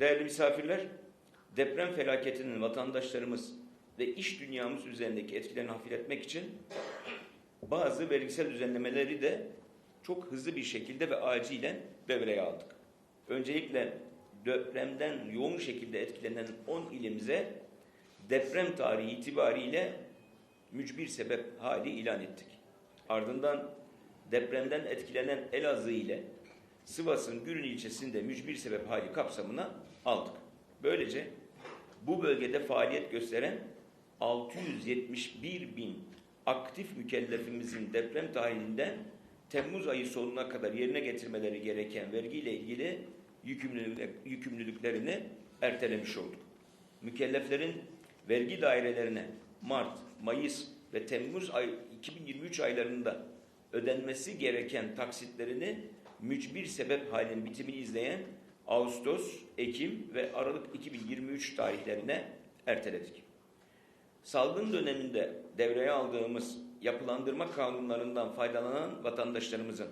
Değerli misafirler, deprem felaketinin vatandaşlarımız ve iş dünyamız üzerindeki etkilerini hafifletmek için bazı vergisel düzenlemeleri de çok hızlı bir şekilde ve acilen devreye aldık. Öncelikle depremden yoğun şekilde etkilenen 10 ilimize deprem tarihi itibariyle mücbir sebep hali ilan ettik. Ardından depremden etkilenen Elazığ ile Sivas'ın Gürün ilçesinde mücbir sebep hali kapsamına aldık. Böylece bu bölgede faaliyet gösteren 671 bin aktif mükellefimizin deprem tarihinden Temmuz ayı sonuna kadar yerine getirmeleri gereken vergiyle ilgili yükümlülük- yükümlülüklerini ertelemiş olduk. Mükelleflerin vergi dairelerine Mart, Mayıs ve Temmuz ay 2023 aylarında ödenmesi gereken taksitlerini mücbir sebep halinin bitimini izleyen Ağustos, Ekim ve Aralık 2023 tarihlerine erteledik. Salgın döneminde devreye aldığımız yapılandırma kanunlarından faydalanan vatandaşlarımızın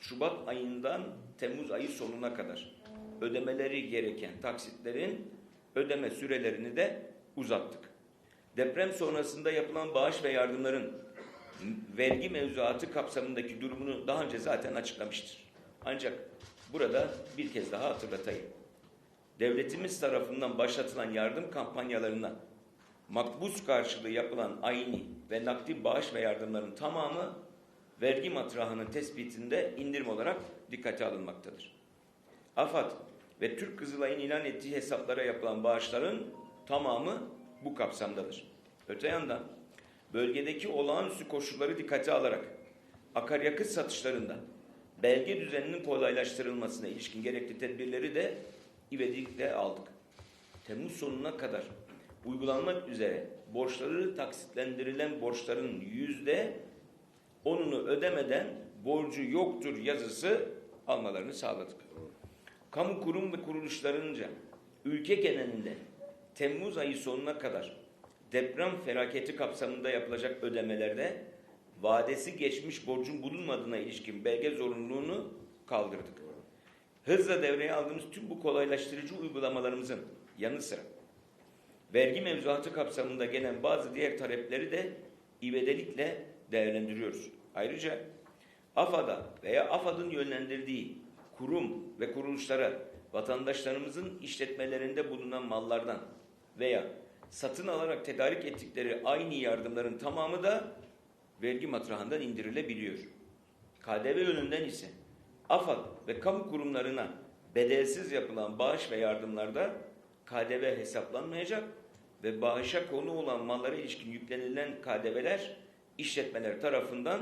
Şubat ayından Temmuz ayı sonuna kadar ödemeleri gereken taksitlerin ödeme sürelerini de uzattık. Deprem sonrasında yapılan bağış ve yardımların vergi mevzuatı kapsamındaki durumunu daha önce zaten açıklamıştır. Ancak burada bir kez daha hatırlatayım. Devletimiz tarafından başlatılan yardım kampanyalarına makbuz karşılığı yapılan ayni ve nakdi bağış ve yardımların tamamı vergi matrahının tespitinde indirim olarak dikkate alınmaktadır. AFAD ve Türk Kızılay'ın ilan ettiği hesaplara yapılan bağışların tamamı bu kapsamdadır. Öte yandan bölgedeki olağanüstü koşulları dikkate alarak akaryakıt satışlarında belge düzeninin kolaylaştırılmasına ilişkin gerekli tedbirleri de ivedilikle aldık. Temmuz sonuna kadar uygulanmak üzere borçları taksitlendirilen borçların yüzde onunu ödemeden borcu yoktur yazısı almalarını sağladık. Kamu kurum ve kuruluşlarınca ülke genelinde Temmuz ayı sonuna kadar deprem felaketi kapsamında yapılacak ödemelerde vadesi geçmiş borcun bulunmadığına ilişkin belge zorunluluğunu kaldırdık. Hızla devreye aldığımız tüm bu kolaylaştırıcı uygulamalarımızın yanı sıra vergi mevzuatı kapsamında gelen bazı diğer talepleri de ivedilikle değerlendiriyoruz. Ayrıca AFAD'a veya AFAD'ın yönlendirdiği kurum ve kuruluşlara vatandaşlarımızın işletmelerinde bulunan mallardan veya satın alarak tedarik ettikleri aynı yardımların tamamı da vergi matrahından indirilebiliyor. KDV yönünden ise AFAD ve kamu kurumlarına bedelsiz yapılan bağış ve yardımlarda KDV hesaplanmayacak ve bağışa konu olan mallara ilişkin yüklenilen KDV'ler işletmeler tarafından